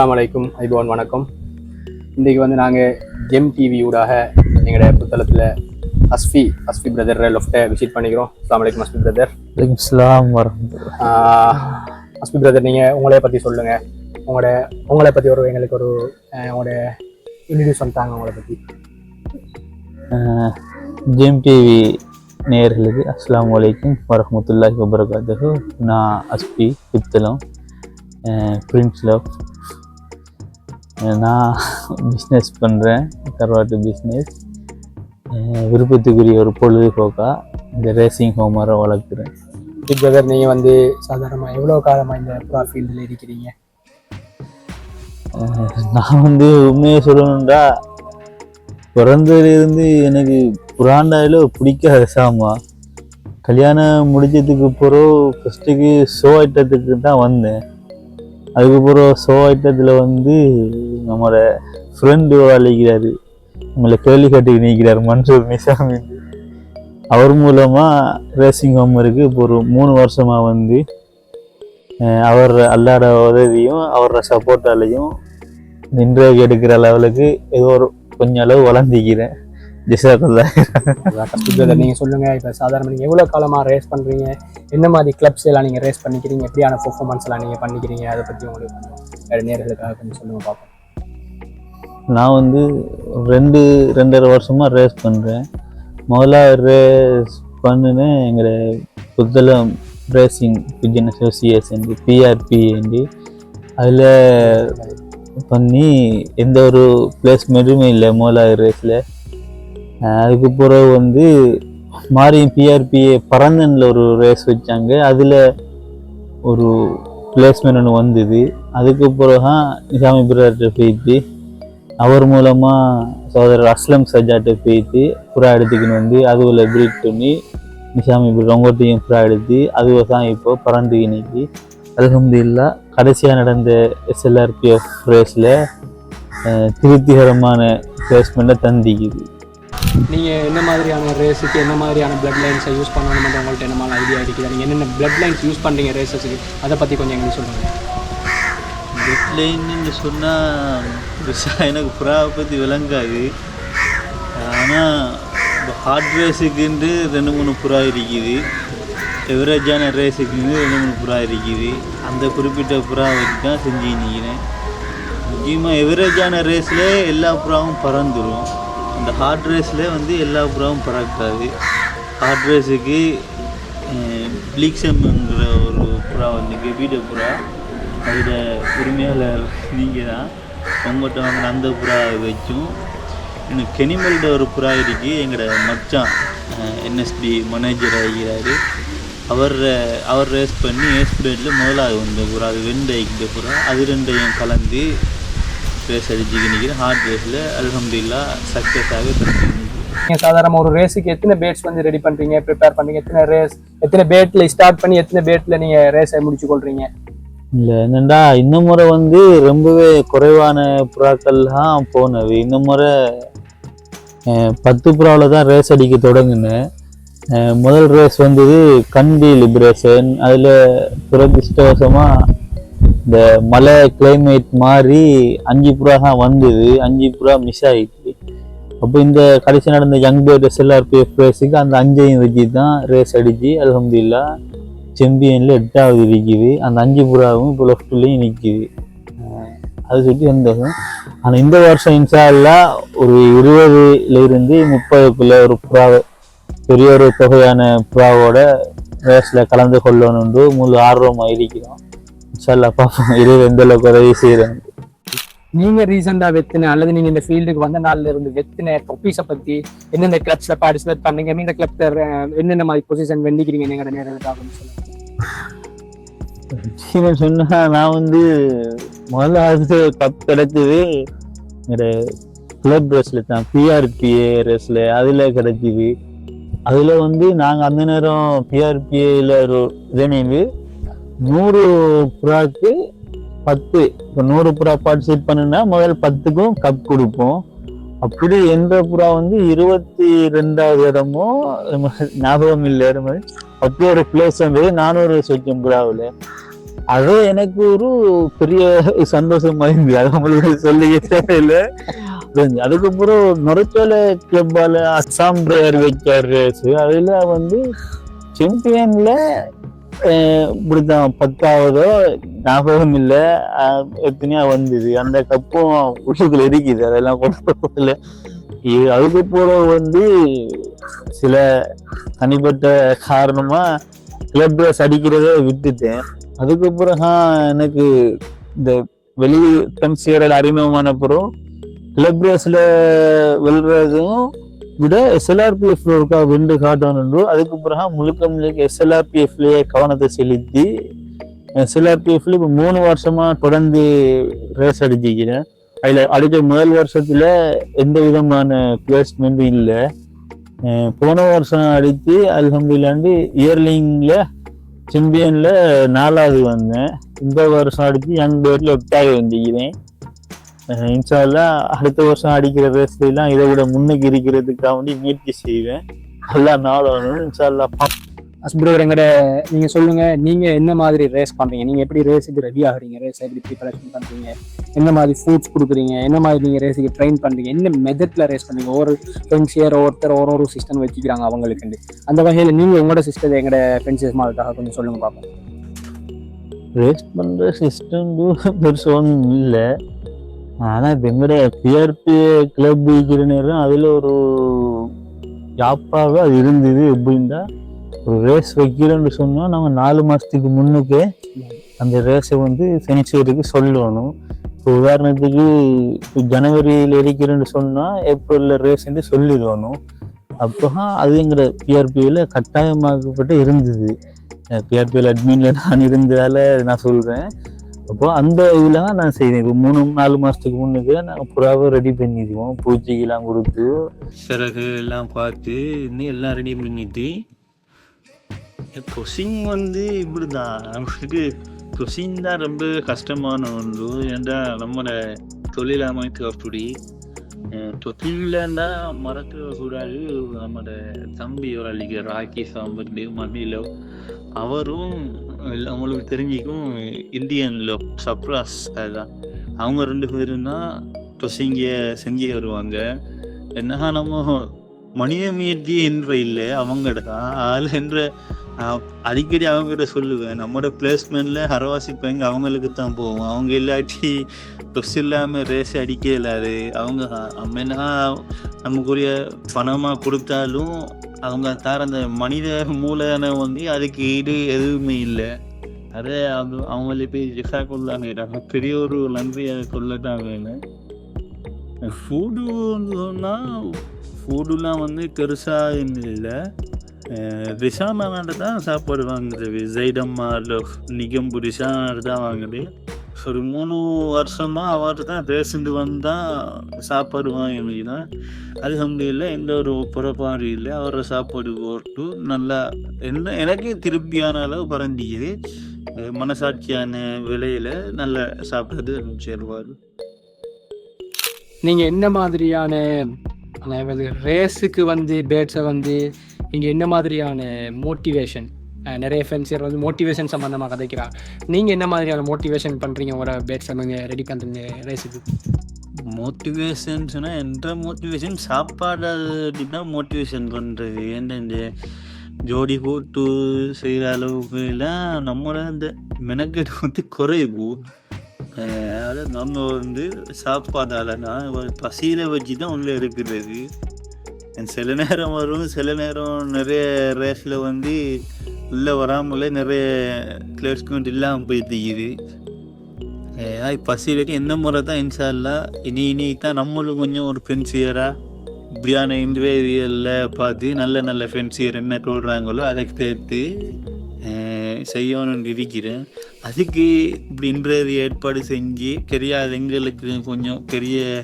அஸ்ஸலாமு அலைக்கும் ஐபோன் வணக்கம். இன்றைக்கு வந்து நாங்கள் ஜெம் டிவி ஊடாக எங்களோட புத்தளத்தில் அஸ்ஃபி அஸ்ஃபி பிரதர் லொஃப்ட்டை விசிட் பண்ணிக்கிறோம். அஸ்ஸலாமு அலைக்கும் அஸ்ஃபி பிரதர் வரமத்துல்லாஹ் அஸ்பி பிரதர் நீங்கள் உங்களைய பற்றி சொல்லுங்கள் உங்களோட உங்களை பற்றி ஒரு எங்களுக்கு ஒரு உங்களோட இன்ட்ரடியூஸ் பண்ணிட்டாங்க உங்களை பற்றி ஜிம் டிவி நேயர்களுக்கு அஸ்ஸலாமு அலைக்கும் வரஹ்மத்துல்லாஹி வபரகாத்துஹு. நான் அஸ்பி புத்தளம் பிரின்ஸ் லவ் நான் பிஸ்னஸ் பண்ணுறேன் கருவாட்டு பிஸ்னஸ் விருப்பத்துக்குரிய ஒரு பொழுதுபோக்காக இந்த ரேசிங் ஹோமரை வளர்க்குறேன். பிரதர் நீங்கள் வந்து சாதாரணமாக எவ்வளோ காலமாக இந்த ஃபீல்டில் இருக்கிறீங்க? நான் வந்து உண்மையை சொல்லணும்டா பிறந்ததுலேருந்து எனக்கு புறாண்டாயில பிடிக்காத சாமா. கல்யாணம் முடிஞ்சதுக்கு பிறகு ஃபஸ்ட்டுக்கு ஷோ ஐட்டத்துக்கு தான் வந்தேன். அதுக்கப்புறம் ஷோ ஐட்டத்தில் வந்து நம்மளோட ஃப்ரெண்டு அழைக்கிறாரு. நம்மளை கேள்வி கட்டுக்கு நீக்கிறார் மன்சூர் நிசாமி. அவர் மூலமாக ரேசிங் ஹோம் இருக்குது இப்போ ஒரு மூணு வருஷமாக வந்து அவர் அல்லாட உதவியும் அவரோட சப்போர்ட்டாலையும் நின்று எடுக்கிற லெவலுக்கு ஏதோ ஒரு கொஞ்சம் அளவு வளர்ந்திக்கிறேன். ஜிசாக்கல்லா அஸ்பி பிரதர் நீங்கள் சொல்லுங்கள் இப்போ சாதாரணமாக நீங்கள் எவ்வளோ காலமாக ரேஸ் பண்ணுறீங்க என்ன மாதிரி கிளப்ஸ் எல்லாம் நீங்கள் ரேஸ் பண்ணிக்கிறீங்க? எப்படியான பெர்ஃபார்மன்ஸ் எல்லாம் நீங்கள் பண்ணிக்கிறீங்க? அதை பற்றி உங்களுக்கு கொஞ்சம் நேர்களுக்காக கொஞ்சம் சொல்லுங்கள் பார்ப்போம். நான் வந்து ரெண்டு ரெண்டரை வருஷமா ரேஸ் பண்ணுறேன் முதல்ல ரேஸ் பண்ணினேன் எங்களை புத்தளம் ரேசிங் பிஜன் அசோசியேஷன் பிஆர்பிஏண்டி அதில் பண்ணி எந்த ஒரு பிளேஸ்மெண்ட்டுமே இல்லை முதலாவது ரேஸில் அதுக்கு பிறகு வந்து மாரியம் பிஆர்பிஏ பரந்தனில் ஒரு ரேஸ் வச்சாங்க. அதில் ஒரு பிளேஸ்மெண்ட் ஒன்று வந்தது. அதுக்கு பிறகு நிசாமி பிராட்ட போயிட்டு அவர் மூலமாக சகோதரர் அஸ்லம் சஜாட்டை போயிட்டு புறா எடுத்துக்கின்னு வந்து அதுவில் பிரீட் பண்ணி நிசாமி ரொங்கோட்டையும் புறா எடுத்து அதுவை தான் இப்போ பறந்து இன்னைக்கு அல்ஹம்துலில்லா கடைசியாக நடந்த எஸ்எல்ஆர்பிஎஃப் ரேஸில் திருப்திகரமான பிளேஸ்மெண்ட்டை தந்திக்குது. நீங்கள் என்ன மாதிரியான ரேஸுக்கு என்ன மாதிரியான பிளட் லைன்ஸை யூஸ் பண்ணணும் உங்கள்கிட்ட என்ன மாதிரி ஐடியா இருக்குது? நீங்கள் என்னென்ன பிளட் லைன்ஸ் யூஸ் பண்ணுறீங்க ரேஸஸுக்கு அதை பற்றி கொஞ்சம் எங்களுக்கு சொல்லுங்கள் டெட்லைன்னு சொன்னால் எனக்கு புறாவை பற்றி விளங்காது ஆனால் ஹார்ட் ரேஸுக்குன்ட்டு ரெண்டு மூணு புறா இருக்குது. எவரேஜான ரேஸுக்குன்னு ரெண்டு மூணு புறா இருக்குது. அந்த குறிப்பிட்ட புறா வச்சு தான் செஞ்சு நிற்கிறேன் முக்கியமாக எவரேஜான ரேஸில் எல்லா புறாவும் பறந்துடும் அந்த ஹார்ட் ரேஸில் வந்து எல்லா புறாவும் பறக்காது. ஹார்ட் ரேஸுக்கு பிளீக்ஸம்ங்கிற ஒரு புறா வந்து கெபீட புறா. அதில் உரிமையாளர் நீங்கள் தான் உங்கள்கிட்ட வாங்கின அந்த புறா வச்சும். எனக்கு கெனிமல்ட ஒரு புறா இருக்கு எங்களோட மச்சான் என்எஸ்பி மேனேஜர் ஆகிறாரு அவர் அவர் ரேஸ் பண்ணி ஏஸ்பிரேட்டில் முதலாவது வந்த புறா அது வெண்டு புறா. அது ரெண்டையும் கலந்து ரேஸ் அடிச்சுக்கு நிற்கிறேன் ஹார்ட் ரேஸில் அல்ஹம்துலில்லா சக்ஸஸாக பண்ணிக்கிறேன் நீங்கள் சாதாரண ஒரு ரேஸுக்கு எத்தனை பேட்ஸ் வந்து ரெடி பண்ணுறீங்க ப்ரிப்பேர் பண்ணுறீங்க எத்தனை ரேஸ் எத்தனை பேட்டில் ஸ்டார்ட் பண்ணி எத்தனை பேட்டில் நீங்கள் ரேஸை முடிச்சு கொள்றீங்க? இல்லை என்னண்டா இந்த முறை வந்து ரொம்பவே குறைவான புறாக்கள் தான் போனது. இந்த முறை பத்து புறாவில் தான் ரேஸ் அடிக்க தொடங்கினேன். முதல் ரேஸ் வந்தது கண்டி லிபரேஷன். அதில் துரதிருஷ்டவசமாக இந்த மழை கிளைமேட் மாறி அஞ்சு புறா தான் வந்தது. அஞ்சு புறா மிஸ் ஆகிட்டு அப்போ இந்த கடைசி நடந்த யங் பேர்ட் எஸ்எல்ஆர்பிஎஃப் ரேஸுக்கு அந்த அஞ்சையும் வச்சு தான் ரேஸ் அடித்து அலமதுல்லா செம்பியனில் எட்டாவது இருக்குது அந்த அஞ்சு புறாவும் இப்போ லெஃப்ட்லேயும் நிற்கிது அது சொல்லி சந்தோஷம். ஆனால் இந்த வருஷம் இன்சாலாக ஒரு இருபதுலேருந்து முப்பதுக்குள்ள ஒரு புறா பெரிய ஒரு தொகையான புறாவோட ரேஸில் கலந்து கொள்ளணும்னு முழு ஆர்வமாக இருக்கிறோம். இன்ஷா அல்லாஹ் பார்ப்போம் இருபது எந்த அளவுக்கு உதவி செய்கிறேன் நீங்கள் ரீசெண்டாக வெத்தின அல்லது நீங்கள் இந்த ஃபீல்டுக்கு வந்த நாள்ல இருந்து வெத்தின டாபிக்ஸை பற்றி எந்தெந்த கிளப்ஸில் பார்ட்டிசிபேட் பண்ணீங்க? மீந்த கிளப்ல என்னென்ன மாதிரி பொசிஷன் வெண்டிக்கிறீங்க சொல்லுங்கள் விஷயம் சொன்னா நான் வந்து முதல்ல அது கப் கிடைச்சது என்னோட கிளப் ரேஸில் தான். பிஆர்பிஏ ரேஸில் அதில் கிடைச்சிது. அதில் வந்து நாங்கள் அந்த நேரம் பிஆர்பிஏல ஒரு இணைந்து நூறு புறாக்கு பத்து. இப்போ நூறு புறா பார்ட்டிசிபேட் பண்ணுனா முதல் பத்துக்கும் கப் கொடுப்போம். அப்படி எந்த புறா வந்து இருபத்தி ரெண்டாவது இடமோ ஞாபகம் இல்லை மாதிரி அப்படி ஒரு பிளேஸ் வந்து நானூறு சொச்சம் புறாவில். அது எனக்கு ஒரு பெரிய சந்தோஷமா இருந்தது. அது உங்களுக்கு சொல்லிக்க தேவையில்லை. அதுக்கப்புறம் நொரச்சோல கிளப்பால அஸ்ஸாம் பிரேயர் வைக்கார் ரேஸ் அதுல வந்து சாம்பியன்ல இப்படிதான் பத்தாவதோ ஞாபகம் இல்லை. எத்தனையா வந்தது. அந்த கப்பும் உள்ளுக்குள்ள இருக்குது. அதெல்லாம் கொடுக்கல அதுக்கப்புறம் வந்து சில தனிப்பட்ட காரணமா கிளப் ரேஸ் அடிக்கிறத விட்டுட்டேன். அதுக்கப்புறம் எனக்கு இந்த வெளி கன்சியரில் அறிமுகமான அப்புறம் கிளப் ரேஸில் வெல்றதும் விட எஸ்எல்ஆர்பிஎஃப் இருக்கா வென்று காட்டணும் அதுக்கு பிறகு முழுக்க முழுக்க எஸ்எல்ஆர்பிஎஃப்லயே கவனத்தை செலுத்தி எஸ்எல்ஆர்பிஎஃப்ல இப்போ மூணு வருஷமா தொடர்ந்து ரேஸ் அடிச்சிக்கிறேன் அதில் அடுத்த முதல் வருஷத்துல எந்த விதமான பிளேஸ்மெண்ட்டும் இல்லை. போன வருஷம் அடித்து அல்ஹம்துலில்லாண்டு இயர்லிங்கில் சிம்பியனில் நாலாவது வந்தேன். இந்த வருஷம் அடித்து யங் பேர்டில் எட்டாவது வந்துக்கிறேன் இன்ஷால்லா அடுத்த வருஷம் அடிக்கிற ரேஸ்ல எல்லாம் இதை விட முன்னுக்கு இருக்கிறதுக்காக வேண்டி முயற்சி செய்வேன். நல்லா நாளும் இன்ஷால்லா அஸ்பிரவர் எங்கட நீங்க சொல்லுங்க நீங்க என்ன மாதிரி ரேஸ் பண்றீங்க? நீங்க எப்படி ரேஸுக்கு ரெடி ஆகுறீங்க? ரேஸ் எப்படி ப்ரிப்பரேஷன் பண்றீங்க? என்ன மாதிரி ஃபுட்ஸ் கொடுக்குறீங்க? என்ன மாதிரி நீங்க ரேஸுக்கு ட்ரெயின் பண்றீங்க? என்ன மெத்தட்ல ரேஸ் பண்றீங்க? ஒவ்வொரு ஃப்ரெண்ட்ஸ் இயர் ஒருத்தர் ஒரு ஒரு சிஸ்டம் வச்சுக்கிறாங்க அவங்களுக்கு அந்த வகையில நீங்க உங்களோட சிஸ்டத்தை எங்கட ஃப்ரெண்ட்ஸ் மாதத்தாக கொஞ்சம் சொல்லுங்க பார்ப்போம். ரேஸ் பண்ற சிஸ்டம் பெருசு ஒன்றும் இல்லை. ஆனா இப்ப எங்கட பிஆர்பி கிளப் இருக்கிற நேரம் அதுல ஒரு ஜாப்பாக அது இருந்தது. எப்படின்னா ஒரு ரேஸ் வைக்கிறோன்னு சொன்னா நம்ம நாலு மாசத்துக்கு முன்னுக்கே அந்த ரேஸை வந்து சென்சுவருக்கு சொல்லணும். இப்போ உதாரணத்துக்கு இப்போ ஜனவரியில் இருக்கிறேன்னு சொன்னால் ஏப்ரலில் ரேஸ் சொல்லிடணும். அப்போ அதுங்கிற பிஆர்பியில் கட்டாயமாக்கப்பட்டு இருந்தது. பிஆர்பியில் அட்மின்ல நான் இருந்ததால நான் சொல்கிறேன் அப்போ அந்த இதில் தான் நான் செய்வேன். இப்போ மூணு நாலு மாசத்துக்கு முன்னுக்கு நாங்கள் புறாவை ரெடி பண்ணிடுவோம். பூச்சிக்கெல்லாம் கொடுத்து சிறகு எல்லாம் பார்த்து இன்னும் எல்லாம் ரெடி பண்ணிட்டு கொசிங் வந்து இப்படிதான். நமக்கு கொசிங் தான் ரொம்ப கஷ்டமான ஒன்று. ஏன்டா நம்மளோட தொழில் அமைப்பு அப்படி? அஹ் தொழிலன்னா மறக்க கூடாது. நம்மளோட தம்பி ஒரு அள்ளிக்க ராக்கி சாம்பர் மண்ணிலோ அவரும் எல்லாம் உங்களுக்கு தெரிஞ்சிக்கும். இந்தியன்ல சப்ராஸ் அதுதான் அவங்க ரெண்டு பேரும் தான் தொசிங்க செஞ்சு வருவாங்க. என்ன நம்ம மனித என்ற இல்லை அவங்கட தான். ஆள் என்ற அடிக்கடி அவங்ககிட்ட சொல்லுவேன். நம்மளோட பிளேஸ்மெண்ட்ல ஹரவாசி பையங்க அவங்களுக்கு தான் போவோம் அவங்க இல்லாட்டி ட்ரெஸ் இல்லாம ரேஸ் அடிக்க இல்லாது. அவங்க நம்ம நமக்குரிய பணமா கொடுத்தாலும் அவங்க தர அந்த மனித மூலனை வந்து அதுக்கு ஈடு எதுவுமே இல்லை. அதே அது அவங்கள போய் ஜிசா கொள்ளாங்க. பெரிய ஒரு நன்றியை சொல்லத்தான் வேணும் ஃபுட்டு வந்து சொன்னால் ஃபுட்டுலாம் வந்து பெருசாக இல்லை. ரிஷாமாண்ட தான் சாப்பாடு வாங்குது ஜெய்டம்மா நிகம்பு ரிஷான் தான் வாங்குது ஒரு மூணு வருஷமா அவர் தான் பேசிட்டு வந்தா சாப்பாடு வாங்கினா அல்ஹம்துலில்லா எந்த ஒரு புறப்பாடு இல்லை. அவரை சாப்பாடு போட்டு நல்லா என்ன எனக்கு திருப்தியான அளவு பரண்டிக்குது மனசாட்சியான விலையில நல்ல சாப்பிட்றது சேருவார். நீங்கள் என்ன மாதிரியான ரேஸுக்கு வந்து பேட்ஸை வந்து நீங்கள் என்ன மாதிரியான மோட்டிவேஷன் நிறைய ஃப்ரெண்ட்ஸ் வந்து மோட்டிவேஷன் சம்மந்தமாக கதைக்கிறா. நீங்கள் என்ன மாதிரியான மோட்டிவேஷன் பண்ணுறீங்க உங்களோட பேட்ஸை நீங்கள் ரெடி பண்ணுறீங்க ரேஸுக்கு மோட்டிவேஷன் சொன்னால் என்ற மோட்டிவேஷன் சாப்பாடு தான் மோட்டிவேஷன் பண்ணுறது ஏன்னா ஜோடி போட்டு செய்கிற அளவுக்கு எல்லாம் நம்மளோட அந்த மெனக்கெடு வந்து குறைவு. அதாவது நம்ம வந்து சாப்பாடாலனா நான் பசியில் வச்சு தான் உள்ளே இருக்கிறது. சில நேரம் வரும் சில நேரம் நிறைய ரேஸில் வந்து உள்ளே வராமலே நிறைய பிளேஸ்மெண்ட் இல்லாமல் போய் தெரியுது ஏதாவது வரைக்கும் எந்த முறை தான் இன்ஷால்லா இனி இனி தான் நம்மளும் கொஞ்சம் ஒரு ஃபென்சியராக இப்படியான இண்டிவிஜுவலில் பார்த்து நல்ல நல்ல ஃபென்சியர் என்ன சொல்கிறாங்களோ அதை சேர்த்து செய்யணும்னு இருக்கிறேன். அதுக்கு இப்படி இன்றைய ஏற்பாடு செஞ்சு தெரியாத எங்களுக்கு கொஞ்சம் பெரிய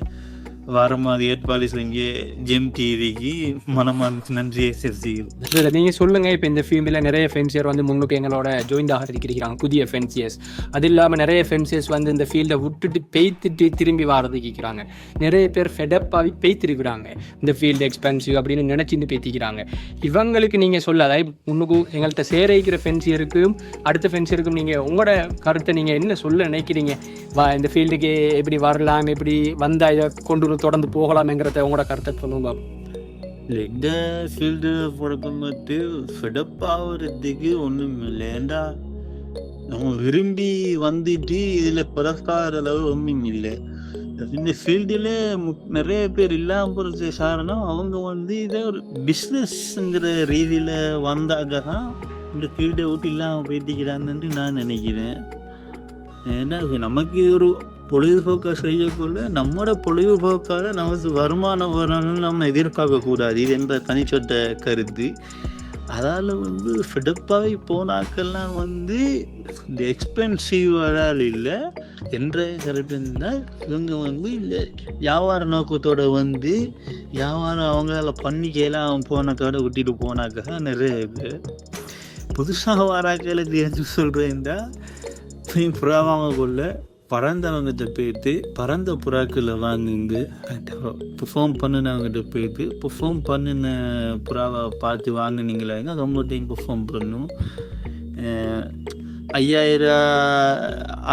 வர ஏற்பாடு செஞ்ச ஜெம் டிவிக்கு மனமான நன்றியை செலுத்துகிறோம் இல்லை நீங்கள் சொல்லுங்கள் இப்போ இந்த ஃபீமில் நிறைய ஃபென்சியர் வந்து முன்னுக்கு எங்களோட ஜாயின் ஆக இருக்கிறாங்க புதிய ஃபென்சியர்ஸ் அது இல்லாமல் நிறைய ஃபென்சியர்ஸ் வந்து இந்த ஃபீல்டை விட்டுட்டு பெய்த்துட்டு திரும்பி வாரதுக்கு இருக்கிறாங்க. நிறைய பேர் ஃபெடப்பாகி பெய்த்திருக்கிறாங்க. இந்த ஃபீல்டு எக்ஸ்பென்சிவ் அப்படின்னு நினச்சிட்டு பேத்திக்கிறாங்க இவங்களுக்கு நீங்கள் சொல்ல அதாவது முன்னுக்கு எங்கள்கிட்ட சேர வைக்கிற ஃபென்சியருக்கும் அடுத்த ஃபென்சியருக்கும் நீங்கள் உங்களோட கருத்தை நீங்கள் என்ன சொல்ல நினைக்கிறீங்க? வா இந்த ஃபீல்டுக்கு எப்படி வரலாம் எப்படி வந்தால் இதை கொண்டு தொடர்ந்து போகலாமேங்கிறத உங்களோட கருத்தை சொல்லுங்க இந்த ஃபீல்டு பொறுப்பமட்டு ஃபெடப் ஆகிறதுக்கு ஒன்றும் இல்லை ஏண்டா நம்ம விரும்பி வந்துட்டு இதில் பிறக்காத அளவு ஒன்றும் இல்லை இந்த ஃபீல்டில் நிறைய பேர் இல்லாமல் போகிறது காரணம் அவங்க வந்து இதை ஒரு பிஸ்னஸ்ங்கிற ரீதியில் வந்தாக தான் இந்த ஃபீல்டை விட்டு இல்லாமல் போயிட்டிக்கிறாங்கன்னு நான் நினைக்கிறேன் ஏன்னா நமக்கு ஒரு பொழுதுபோக்கை செய்யக்குள்ள நம்மளோட பொழுதுபோக்கால் நமக்கு வருமானம் வரணும்னு நம்ம எதிர்பார்க்கக்கூடாது இது என்ற தனிச்சொட்ட கருத்து. அதால் வந்து ஃபிடப்பாகி போனாக்கெல்லாம் வந்து இந்த எக்ஸ்பென்சிவ் இல்லை. என்ற கருத்து இருந்தால் இவங்க வந்து இல்லை வியாபார நோக்கத்தோட வந்து வியாபாரம் அவங்களால அவன் போனாக்கோட விட்டுட்டு போனாக்க நிறைய இருக்குது புதுசாக வராக்களுக்கு என்ன சொல்கிறேன்டா புறா வாங்கக்குள்ள பறந்தவங்கிட்ட போயிட்டு பறந்த புறாக்களை வாங்குங்க. பெர்ஃபார்ம் பண்ணினவங்கிட்ட போயிட்டு பெர்ஃபார்ம் பண்ணின புறாவை பார்த்து வாங்குனீங்களா? ரொம்ப டைம் பெர்ஃபார்ம் பண்ணும். ஐயாயிரம்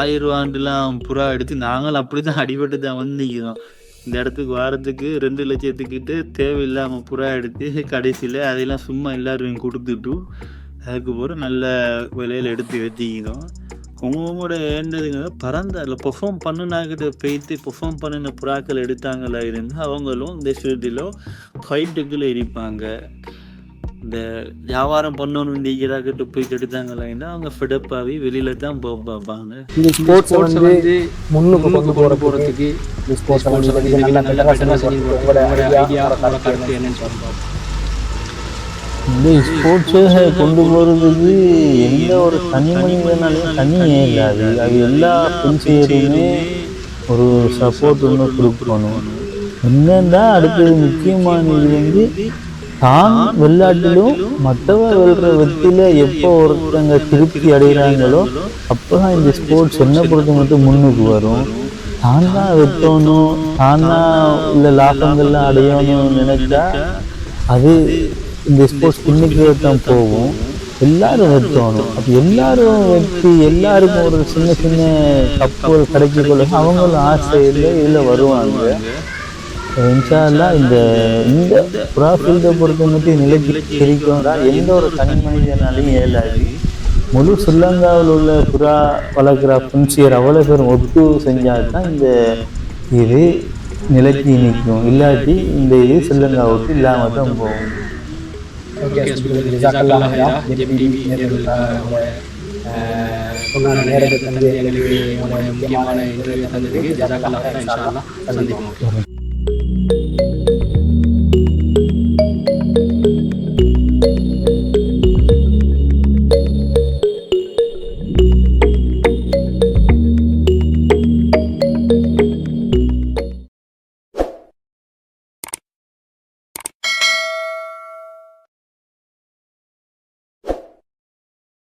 ஆயிரம் ரூபாண்டுலாம் புறா எடுத்து நாங்களும் அப்படி தான் அடிபட்டு தான் வந்திக்கிறோம் இந்த இடத்துக்கு வாரத்துக்கு ரெண்டு லட்சத்துக்கிட்ட தேவையில்லாமல் புறா எடுத்து கடைசியில் அதையெல்லாம் சும்மா எல்லாரும் கொடுத்துட்டு அதுக்கு போகிற நல்ல விலையில் எடுத்து வச்சுக்கிறோம். உங்களோட ஏண்டதுங்க பறந்த அதில் பெர்ஃபார்ம் பண்ணினாக்கிட்ட போயிட்டு பெர்ஃபார்ம் பண்ணின புறாக்கள் எடுத்தாங்களா இருந்து அவங்களும் இந்த ஃபீல்டில் ஃபைட்டுக்குள்ளே இருப்பாங்க இந்த வியாபாரம் பண்ணணும் நீங்கிறாக்கிட்ட போயிட்டு எடுத்தாங்களா இருந்தால் அவங்க ஃபிடப்பாகி வெளியில் தான் போக பார்ப்பாங்க இந்த ஸ்போர்ட்ஸ் வந்து முன்னுக்கு கொண்டு போகிறதுக்கு இந்த ஸ்போர்ட்ஸ் நல்ல பெட்டராக செஞ்சு உங்களோட ஐடியா என்னன்னு சொல்லுங்கள் இந்த ஸ்போர்ட்ஸை கொண்டு போகிறது எந்த ஒரு தனி மனிதனாலையும் தனியே இல்லை. அது எல்லா ஃப்ரெண்ட்ஸையுமே ஒரு சப்போர்ட் ஒன்று கொடுக்கணும். என்னன்னா அடுத்தது முக்கியமான இது வந்து தான் விளையாட்டிலும் மற்றவ வெல்ற வெற்றியில் எப்போ ஒருத்தங்க திருப்தி அடைகிறாங்களோ அப்போ தான் இந்த ஸ்போர்ட்ஸ் என்ன பொறுத்த மட்டும் முன்னுக்கு வரும். தான் தான் வெட்டணும் தான் தான் உள்ள லாபங்கள்லாம் அடையணும்னு நினைச்சா அது இந்த ஸ்போர்ட்ஸ் பின்னுக்கு தான் போகும். எல்லாரும் வெட்டணும் அப்போ எல்லாரும் வெற்றி எல்லாருக்கும் ஒரு சின்ன சின்ன கப்புகள் கிடைக்கக்குள்ள அவங்களும் ஆசையில் இதில் வருவாங்க. இன்ஷால்லா இந்த இந்த புறா ஃபீல்டை பொறுத்த மட்டும் நிலைக்கு தெரிவிக்கணும்னா எந்த ஒரு தனி மனிதனாலையும் இயலாது. முழு ஸ்ரீலங்காவில் உள்ள புறா வளர்க்குற புன்சியர் அவ்வளோ பேரும் ஒத்து செஞ்சால் தான் இந்த இது நிலைக்கு நிற்கும். இல்லாட்டி இந்த இது ஸ்ரீலங்கா விட்டு இல்லாமல் தான் போகும். ஓகே ஜசாக்கல்லாஹ் ஹைரா ஜெம் டிவி உங்களோட நேரத்தை தந்து எங்களுக்கு உங்களோட முக்கியமான இன்டர்வியூ தந்ததுக்கு ஜசாக்கல்லாஹ் ஹைரா இன்ஷா அல்லாஹ் சந்திப்போம்